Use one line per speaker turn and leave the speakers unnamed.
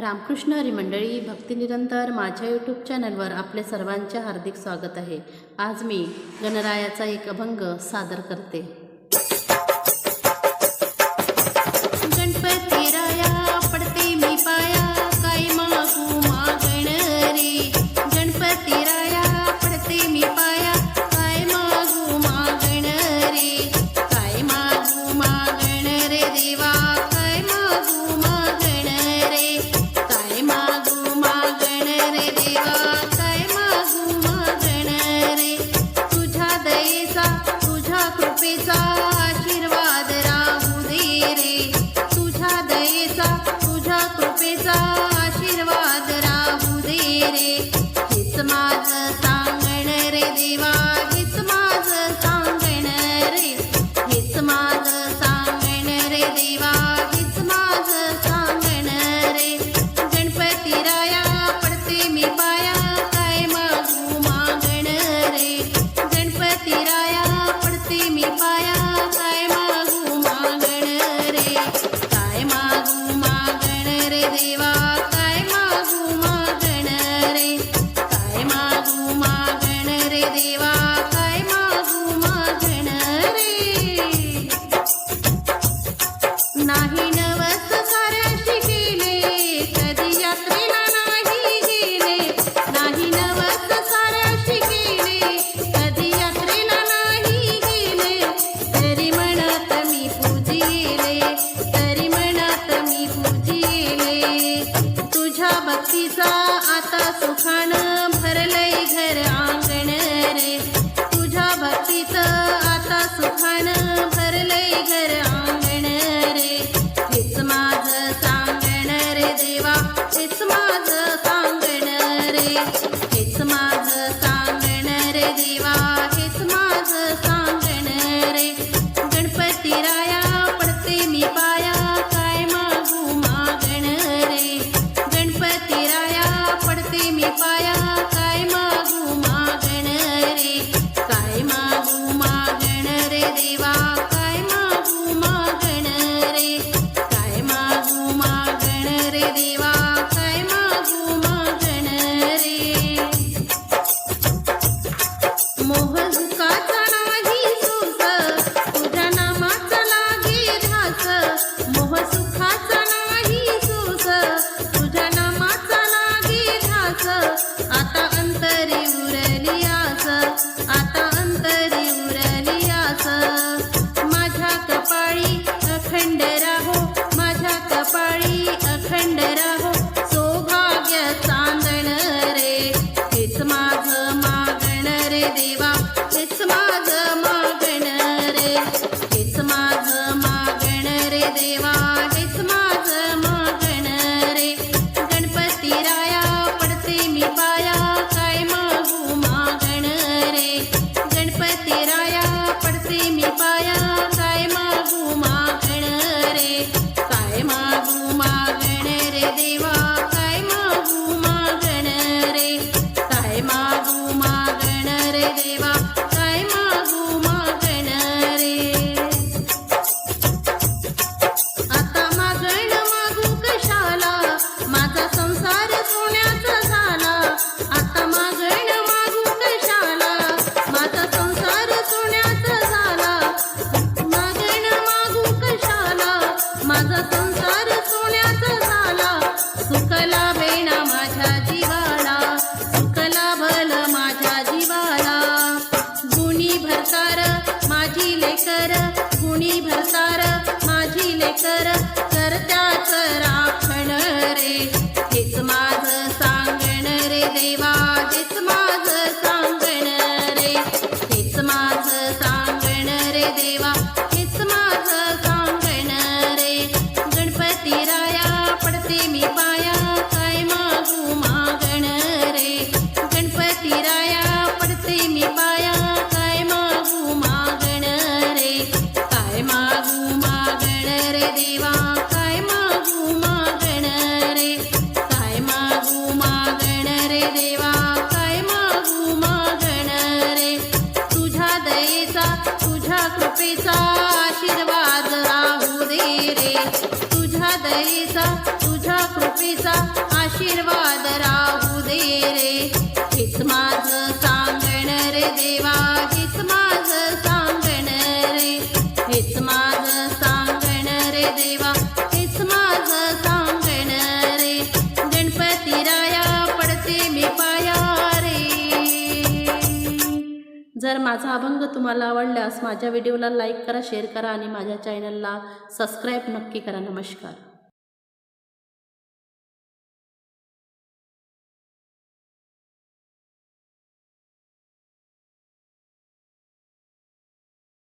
रामकृष्ण हरिमंडळी भक्तिनिरंतर माझ्या यूट्यूब चॅनलवर आपले सर्वांचे हार्दिक स्वागत आहे. आज मी गणरायाचा एक अभंग सादर करते. baby. श्रद्धा भक्तीचा आता सुखानं भरलंय घर आंगण रे. कृपेचा आशीर्वाद राहू दे रे. हेच माझं सांगण रे देवा हेच माझं सांगण रे. हेच माझं सांगण रे देवा हेच माझं सांगण रे. गणपती राया पडते मी पाया रे. जर माझा अभंग तुम्हाला आवडल्यास माझ्या व्हिडिओला लाईक करा शेअर करा आणि माझ्या चॅनलला सबस्क्राईब नक्की करा. नमस्कार.